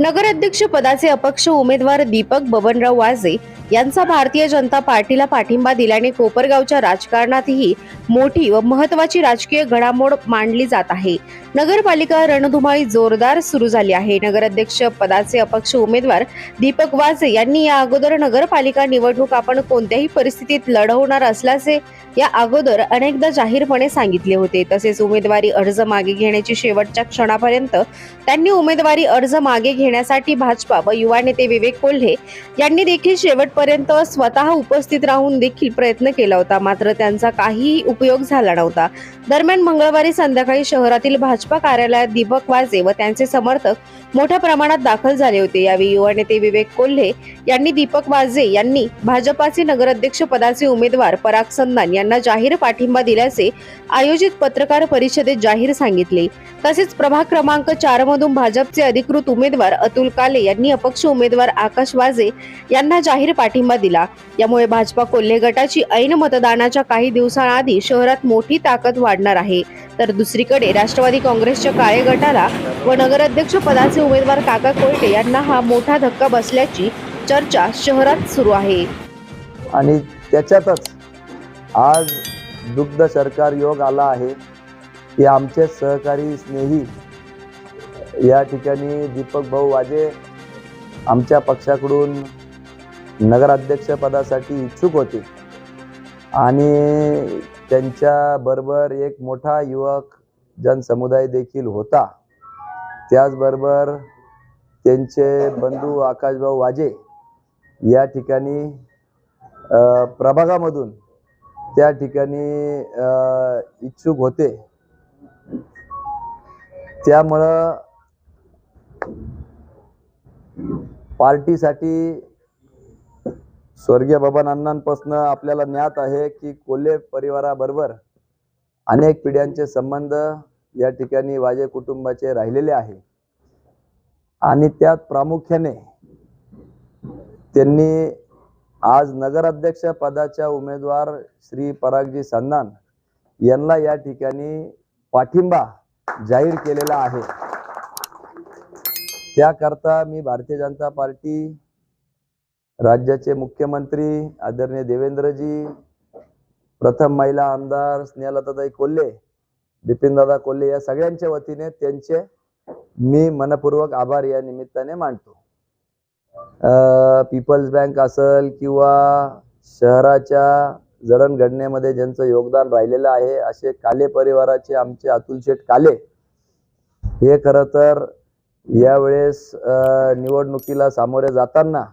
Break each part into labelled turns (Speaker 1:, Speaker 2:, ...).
Speaker 1: नगराध्यक्ष पदाचे अपक्ष उमेदवार दीपक बबनराव वाजे यांचा भारतीय जनता पार्टीला पाठिंबा दिल्याने कोपरगावच्या राजकारणातही मोठी व महत्वाची राजकीय घडामोड मांडली जात आहे. नगरपालिका रणधुमाळी जोरदार सुरू झाली आहे. नगराध्यक्ष पदाचे अपक्ष उमेदवार दीपक वाजे यांनी या अगोदर नगरपालिका निवडणूक आपण कोणत्याही परिस्थितीत लढवणार असल्याचे या अगोदर अनेकदा जाहीरपणे सांगितले होते. तसेच उमेदवारी अर्ज मागे घेण्याची शेवटच्या क्षणापर्यंत त्यांनी उमेदवारी अर्ज मागे घेण्यासाठी भाजपा व युवा नेते विवेक कोल्हे यांनी देखील शेवट शेवटपर्यंत स्वतः उपस्थित राहून देखील प्रयत्न केला होता. मात्र त्यांचा काहीही उपयोग झाला नव्हता. दरम्यान मंगळवारी संध्याकाळी शहरातील भाजपा कार्यालयात दीपक वाजे व त्यांचे समर्थक मोठ्या प्रमाणात दाखल झाले होते. यावेळी युवा नेते विवेक कोल्हे यांनी दीपक वाजे यांनी भाजपाचे नगराध्यक्ष पदाचे उमेदवार पराग संधान यांना जाहीर पाठिंबा दिल्याचे आयोजित पत्रकार परिषदेत जाहीर सांगितले. तसेच प्रभाग क्रमांक चार मधून भाजपचे अधिकृत उमेदवार अतुल काले यांनी अपक्ष उमेदवार आकाश वाजे यांना जाहीर पाठिंबा पाठिंबा दिला. यामुळे भाजपा कोल्हे गटाची ऐन मतदानाच्या काही दिवसांआधी शहरात मोठी ताकद वाढणार आहे. तर दुसरीकडे राष्ट्रवादी काँग्रेसच्या काळे गटाला व नगराध्यक्ष पदाचे उमेदवार काका कोयटे यांना हा मोठा धक्का बसल्याची चर्चा शहरात सुरू आहे.
Speaker 2: आणि त्याच्यातच आज दुग्ध सरकार योग आला आहे. की आमचे सहकारी स्नेही या ठिकाणी दीपक भाऊ वाजे आमच्या पक्षाकडून नगराध्यक्ष पदासाठी इच्छुक होते. आणि त्यांच्या बरोबर एक मोठा युवक जनसमुदाय देखील होता. त्याचबरोबर त्यांचे बंधू आकाशभाऊ वाजे या ठिकाणी प्रभागामधून त्या ठिकाणी इच्छुक होते. त्यामुळं पार्टीसाठी स्वर्गीय बाबा अण्णांपासून आपल्याला ज्ञात आहे की कोल्हे परिवाराबरोबर अनेक पिढ्यांचे संबंध या ठिकाणी वाजे कुटुंबाचे राहिलेले आहे. आणि त्यात प्रामुख्याने त्यांनी आज नगराध्यक्ष पदाच्या उमेदवार श्री परागजी सन्नान यांना या ठिकाणी पाठिंबा जाहीर केलेला आहे. त्याकरता मी भारतीय जनता पार्टी राज्याचे मुख्यमंत्री आदरणीय देवेंद्रजी प्रथम महिला आमदार स्नेहलताताई कोल्हे बिपिनदादा कोल्हे या सगळ्यांच्या वतीने त्यांचे मी मनपूर्वक आभार या निमित्ताने मांडतो पीपल्स बँक असेल किंवा शहराच्या जडणघडणीमध्ये ज्यांचं योगदान राहिलेलं आहे असे काले परिवाराचे आमचे अतुल शेठ काले हे खरं तर यावेळेस निवडणुकीला सामोरे जाताना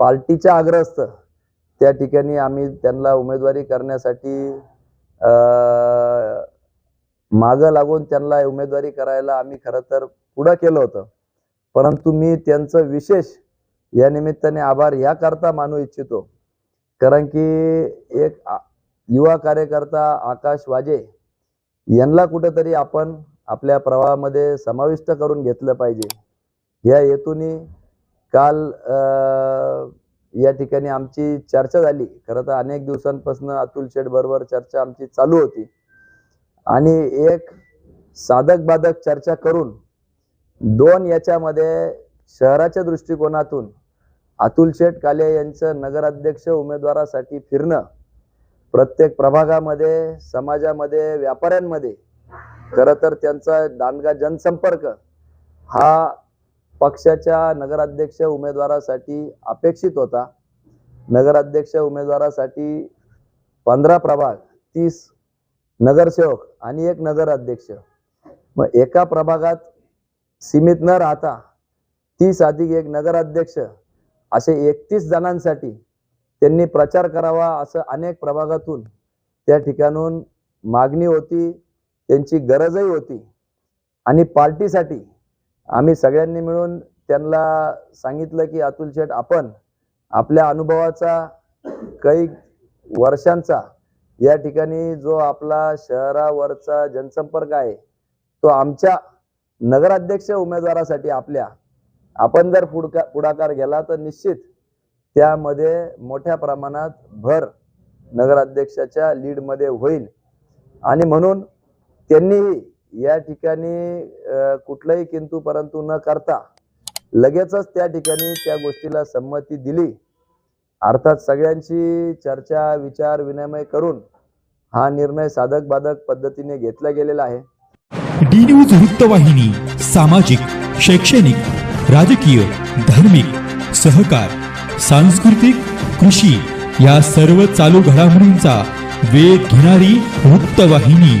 Speaker 2: पार्टीच्या आग्रस्त त्या ठिकाणी आम्ही त्यांना उमेदवारी करण्यासाठी मागं लागून त्यांना उमेदवारी करायला आम्ही खरं तर पुढं केलं होतं. परंतु मी त्यांचं विशेष या निमित्ताने आभार ह्याकरता मानू इच्छितो. कारण की एक युवा कार्यकर्ता आकाश वाजे यांना कुठंतरी आपण आपल्या प्रवाहामध्ये समाविष्ट करून घेतलं पाहिजे. या हेतूने काल या ठिकाणी आमची चर्चा झाली. खरं तर अनेक दिवसांपासून अतुल शेठ बरोबर चर्चा आमची चालू होती. आणि एक साधक बाधक चर्चा करून दोन याच्यामध्ये शहराच्या दृष्टिकोनातून अतुल शेठ काले यांचं नगराध्यक्ष उमेदवारासाठी फिरणं प्रत्येक प्रभागामध्ये समाजामध्ये व्यापाऱ्यांमध्ये खरं तर त्यांचा दांडगा जनसंपर्क हा पक्षाच्या नगराध्यक्ष उमेदवारासाठी अपेक्षित होता. नगराध्यक्ष उमेदवारासाठी पंधरा प्रभाग तीस नगरसेवक आणि एक नगराध्यक्ष. मग एका प्रभागात सीमित न राहता तीस अधिक एक नगराध्यक्ष असे एकतीस जणांसाठी त्यांनी प्रचार करावा असं अनेक प्रभागातून त्या ठिकाणून मागणी होती त्यांची गरजही होती आणि पार्टीसाठी आम्ही सगळ्यांनी मिळून त्यांना सांगितलं की अतुल शेठ आपण आपल्या अनुभवाचा काही वर्षांचा या ठिकाणी जो आपला शहरावरचा जनसंपर्क आहे तो आमच्या नगराध्यक्ष उमेदवारासाठी आपल्या आपण जर पुढका पुढाकार गेला तर निश्चित त्यामध्ये मोठ्या प्रमाणात भर नगराध्यक्षाच्या लीडमध्ये होईल. आणि म्हणून त्यांनीही या ठिकाणी कुठलाही किंतु परंतु न करता लगेचच त्या ठिकाणी त्या गोष्टीला संमती दिली. अर्थात सगळ्यांची चर्चा विचार विनिमय करून हा निर्णय साधक बाधक पद्धतीने घेतला गेलेला आहे.
Speaker 3: डी न्यूज वृत्तवाहिनी सामाजिक शैक्षणिक राजकीय धार्मिक सहकार सांस्कृतिक कृषी या सर्व चालू घडामोडींचा वेध घेणारी वृत्तवाहिनी.